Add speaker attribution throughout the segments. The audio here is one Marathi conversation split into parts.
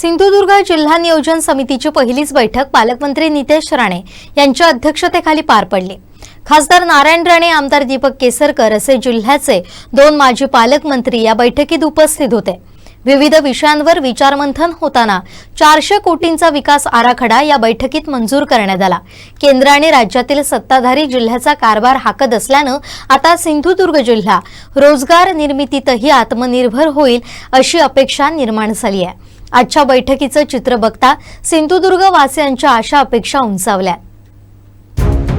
Speaker 1: सिंधुदुर्ग जिल्हा नियोजन समितीची पहिलीच बैठक पालकमंत्री नितेश राणे यांच्या अध्यक्षतेखाली पार पडली. खासदार नारायण राणे आमदार दीपक केसरकर असे जिल्ह्याचे दोन माजी पालकमंत्री या बैठकीत उपस्थित होते. विविध विषयांवर विचारमंथन होताना चारशे कोटींचा विकास आराखडा या बैठकीत मंजूर करण्यात आला. केंद्र आणि राज्यातील सत्ताधारी जिल्ह्याचा कारभार हाकत असल्यानं आता सिंधुदुर्ग जिल्हा रोजगार निर्मितीतही आत्मनिर्भर होईल अशी अपेक्षा निर्माण झाली आहे. आजच्या बैठकीचं चित्र बघता सिंधुदुर्ग वासियांच्या आशा अपेक्षा उंचावल्या.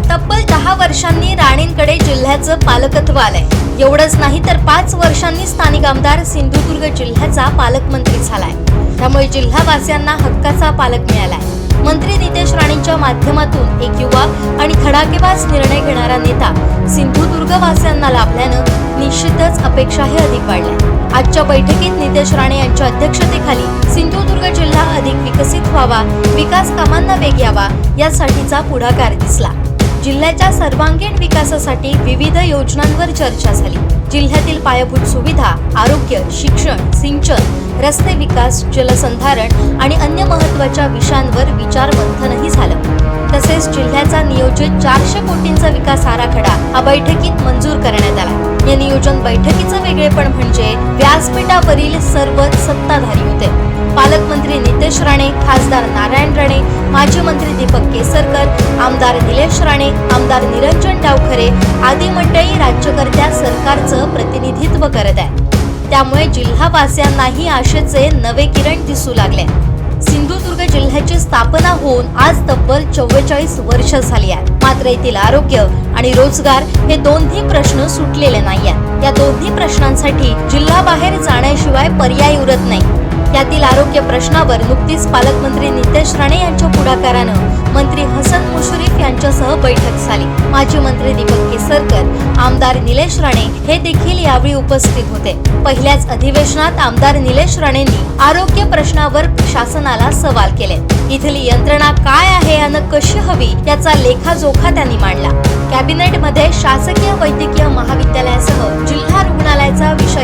Speaker 1: तब्बल दहा वर्षांनी राणेंकडे जिल्ह्याचं पालकत्व आलंय. एवढंच नाही तर पाच वर्षांनी स्थानिक आमदार सिंधुदुर्ग जिल्ह्याचा पालकमंत्री झालाय. त्यामुळे जिल्हावासियांना हक्काचा पालक मिळालाय. मंत्री नितेश राणेंच्या माध्यमातून एक युवा आणि धडाकेबाज निर्णय घेणारा नेता सिंधुदुर्गवासियांना लाभल्यानं निश्चितच अपेक्षाही अधिक वाढल्या. आजच्या बैठकीत नितेश राणे यांच्या अध्यक्षतेखाली सिंधुदुर्ग जिल्हा अधिक विकसित व्हावा विकास कामांना वेग यावा यासाठीचा पुढाकार दिसला. जिल्ह्याच्या सर्वांगीण विकासासाठी विविध योजनांवर चर्चा झाली. जिल्ह्यातील पायाभूत सुविधा आरोग्य शिक्षण सिंचन रस्ते विकास जलसंधारण आणि अन्य महत्त्वाच्या विषयांवर विचार मंथनही झालं. तसेच जिल्ह्याचा नियोजित चारशे कोटींचा विकास आराखडा हा बैठकीत मंजूर करण्यात आला. या नियोजन बैठकीचं वेगळेपण म्हणजे व्यासपीठावरील सर्व सत्ताधारी मंत्री नितेश राणे खासदार नारायण राणे माजी मंत्री दीपक केसरकर आमदार निलेश राणे आमदार निरंजन डावखरे आदी मंडळी राज्यकर्त्या सरकारचं प्रतिनिधित्व करत आहे त्यामुळे जिल्हावासियांनाही आशेचे नवे किरण दिसू लागले. सिंधुदुर्ग जिल्ह्याची स्थापना होऊन आज तब्बल चव्वेचाळीस वर्ष झाली आहेत. मात्र येथील आरोग्य आणि रोजगार हे दोन्ही प्रश्न सुटलेले नाहीयेत. या दोन्ही प्रश्नांसाठी जिल्हाबाहेर जाण्याशिवाय पर्याय उरत नाही. यातील आरोग्य प्रश्नावर नुकतीच पालकमंत्री नितेश राणे यांच्या पुढाकारानं मंत्री हसन मुश्रीफ यांच्यासह बैठक झाली. माजी मंत्री दीपक केसरकर आमदार निलेश राणे हे देखील यावेळी उपस्थित होते. पहिल्याच अधिवेशनात आमदार निलेश राणेंनी आरोग्य प्रश्नावर शासनाला सवाल केले. इथली यंत्रणा काय आहे आणि कशी हवी याचा लेखाजोखा त्यांनी मांडला. कॅबिनेटमध्ये शासकीय वैद्यकीय महाविद्यालयासह जिल्हा रुग्णालयाचा विषय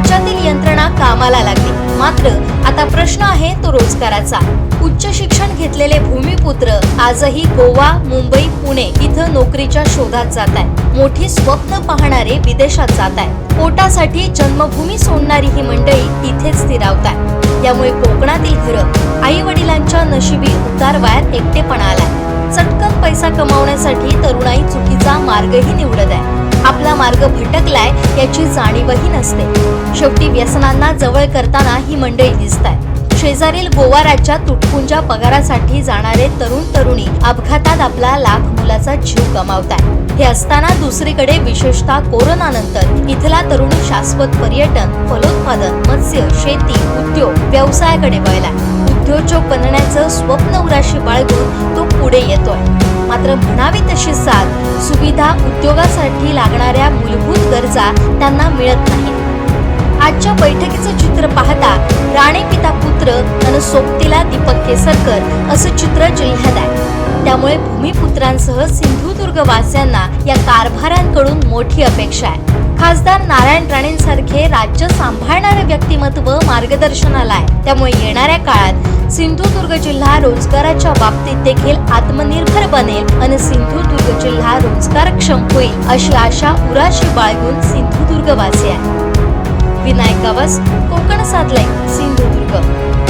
Speaker 1: राज्यातील यंत्रणा कामाला लागली. मात्र आता प्रश्न आहे तो रोजगाराचा. उच्च शिक्षण घेतलेले भूमिपुत्र आजही गोवा मुंबई पुणे इथं नोकरीच्या शोधात जात आहे मोठी स्वप्न पाहणारे विदेशात जात आहे पोटासाठी जन्मभूमी सोडणारी ही मंडळी इथेच स्थिरावत आहे यामुळे कोकणातील घरं आई वडिलांच्या नशिबी उतारवायात एकटेपणा आलाय. चटकन पैसा कमावण्यासाठी तरुणाई चुकीचा मार्गही निवडत आहे. आपला मार्ग भटकलाय याची जाणीवही नसते. शेवटी व्यसनांना जवळ करताना ही मंडळी दिसत आहे शेजारील गोवा राज्यात तुटपुंजा पगारासाठी जाणारे तरुण तरुणी अपघातात आपला लाख मुलाचा जीव गमावतात हे असताना दुसरीकडे विशेषतः कोरोनानंतर इथला तरुण शाश्वत पर्यटन फलोत्पादन मत्स्य शेती उद्योग व्यवसायाकडे वळलाय. उद्योजक बनण्याचं स्वप्न उराशी बाळगून तो पुढे येतोय. मात्र म्हणावी तशी साथ सुविधा उद्योगासाठी लागणाऱ्या मूलभूत गरजा त्यांना मिळत नाहीत. आजच्या बैठकीचं चित्र पाहता राणे पिता पुत्र आणि सोबतीला दीपक केसरकर असं चित्र जिल्ह्यात आहे. त्यामुळे भूमिपुत्रांसह सिंधुदुर्ग वासियांना या कारभारांकडून मोठी अपेक्षा आहे. खासदार नारायण राणेंसारखे राज्य सांभाळणारे व्यक्तिमत्व मार्गदर्शनाला आहे. त्यामुळे येणाऱ्या काळात सिंधुदुर्ग जिल्हा रोजगाराच्या बाबतीत देखील आत्मनिर्भर बनेल आणि सिंधुदुर्ग जिल्हा रोजगारक्षम होईल अशी आशा उराशी बाळगून सिंधुदुर्गवासी आहे विनायक गावस कोकण साधलाय सिंधुदुर्ग.